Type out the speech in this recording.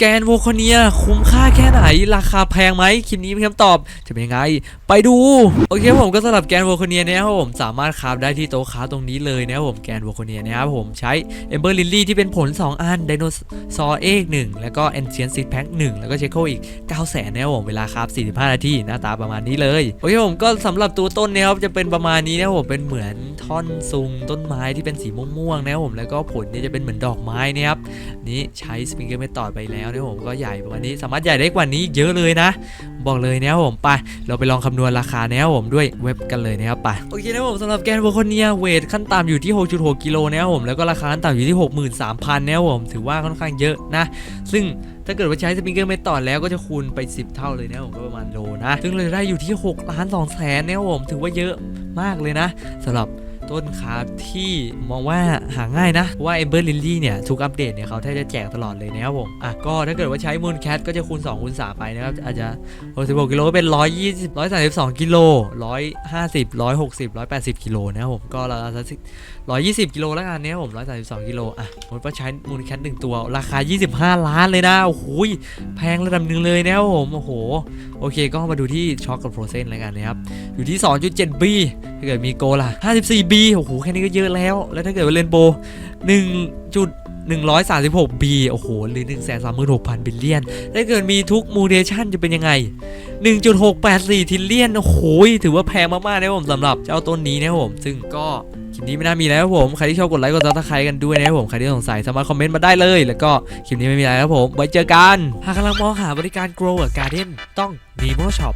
แกนโวคเนียคุ้มค่าแค่ไหน ราคาแพงไหมคลิปนี้มีคำตอบ จะเป็นยังไง ไปดู โอเคผมก็สำหรับแกนโวคเนียเนี่ยครับผมสามารถคราฟได้ที่โต๊ะคราฟตรงนี้เลยนะครับผมแกนโวคเนียนะครับผมใช้เอมเบอร์ลิลลี่ที่เป็นผล 2 อันไดโนซอร์เอกหนึ่งแล้วก็แอนเชียนซิดแพ็คหนึ่งแล้วก็เชโคอีก 9 0 0แสนนะครับผมเวลาคราฟ45 นาทีหน้าตาประมาณนี้เลยโอเคผมก็สำหรับตัวต้นเนี่ยครับจะเป็นประมาณนี้นะครับผมเป็นเหมือนท่อนซุงต้นไม้ที่เป็นสีม่วงๆนะครับผมแล้วก็ผลเนี่ยจะเป็นเหมือนดอกไม้นะครับนี้ใช้สปริงเกอร์เมทอดไปแล้วนะครับผมก็ใหญ่ประมาณนี้สามารถใหญ่ได้กว่านี้เยอะเลยนะ บอกเลยนะผมไปเราไปลองคำนวณราคานะครับผมด้วยเว็บกันเลยนะครับไปโอเคนะผมสำหรับแกนโวคาเนียเวทขั้นต่ำอยู่ที่ 6.6กิโลนะครับผมแล้วก็ราคาขั้นต่ำอยู่ที่ 63,000นะครับผมถือว่าค่อนข้างเยอะนะ ซึ่งถ้าเกิดว่าใช้สปริงเกอร์เมทอดแล้วก็จะคูณไป 10 เท่าเลยนะผมก็ประมาณโลนะ ซึ่งเราจะได้อยู่ที่6ล้าน2แสนนะครับผมถือว่าเยอะมากเลยนะสำหรับ ต้นคาร์ที่มองว่าหาง่ายนะเพราะว่า Ember Lily เนี่ยทุกอัปเดตเนี่ยเขาแทบจะแจกตลอดเลยนะครับผมอะก็ถ้าเกิดว่าใช้ Moon Cat ก็จะคูณ2คูณ3ไปนะครับอาจจะ66กิโลก็เป็น 120 132กิโล150 160 180กิโลนะครับผมก็เราจะ120กิโลแล้วกันเนะครับผม132กิโลอะผมว่าใช้ Moon Cat หนึ่งตัวราคา 25 ล้านเลยนะโอ้โหแพงระดับหนึ่งเลยนะครับผมโอ้โหโอเคก็มาดูที่ช็อคกับโปรเซนแล้วกันนะครับอยู่ที่ 2.7 B ถ้าเกิดมีโกล่ะ 54B โอ้โหแค่นี้ก็เยอะแล้ว แล้วถ้าเกิดว่าเรนโบว์1จุด136 B โอ้โห หรือ 136,000 บิลเลียน ถ้าเกิดมีทุกมูเดชันจะเป็นยังไง 1.684 ทิลเลียน โอ้โห ถือว่าแพงมากๆนะครับผมสำหรับเจ้าต้นนี้นะครับผม ซึ่งก็คลิปนี้ไม่น่ามีแล้วครับผม ใครที่ชอบกดไลค์กดซับสไครต์กันด้วยนะครับผม ใครที่สงสัยสามารถคอมเมนต์มาได้เลย แล้วก็คลิปนี้ไม่มีอะไรครับผม ไว้เจอกัน หากกำลังมองหาบริการ Grow a Garden ต้อง Nemo Shop